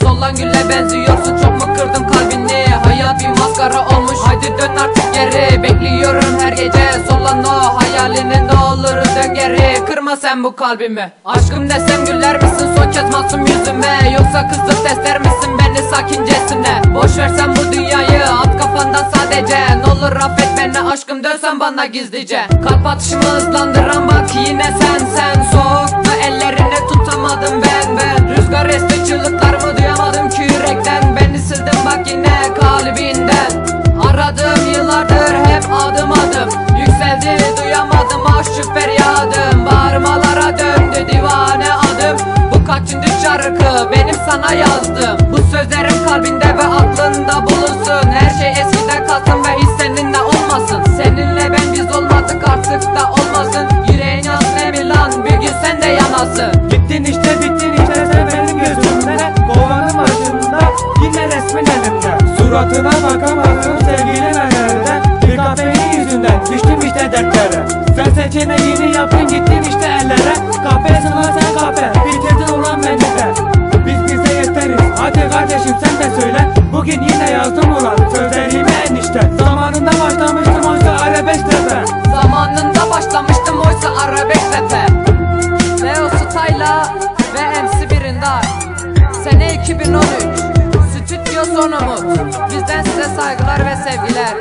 solan gülle benziyorsun Çok mu kırdım kalbini? Hayat bir maskara olmuş Haydi dön artık geri. Bekliyorum her gece Solan o hayalini ne olur dön geri. Kırma sen bu kalbimi. Aşkım desem güler misin? Son kez masum yüzüme. Yoksa kızlık tester misin beni sakincesine? Boş versen bu dünyayı at kafandan sadece. Ne olur affet beni aşkım dönsen bana gizlice. Kalp atışımı hızlandıran bak yine sen kalbinden. Aradım yıllardır hep adım adım. Yükseldi duyamadım aşık feryadım. Bağırmalara döndü divane adım. Bu kaçıncı şarkı benim sana yazdım. Bu sözlerim kalbinde ve aklında bulunsun. Her şey eskide kalsın ve hiç seninle olmasın. Seninle ben biz olmadık artık da olmasın. Yüreğin yansın mi lan bir gün sen de yanasın. Bittin işte bittin işte sen benim gözümde Kovanın başında. Yine resmin elimde Suratına bakamadım sevgilin nerede? Bir kahvenin yüzünden düştüm işte dertlere. Sen seçeneğini yaptın gittin işte ellere. Kahvesin lan sen kahve bitirdin ulan beni de. Biz bize yeteriz hadi kardeşim sen de söyle. Bugün yine yazdım ulan sözlerimi enişte. Zamanında başlamıştım oysa arabesk tepe Zamanında başlamıştım oysa arabesk rap'e Leo Stayla ve MC Birindar Sene 2013 Stüdyo son Bizden size saygılar ve sevgiler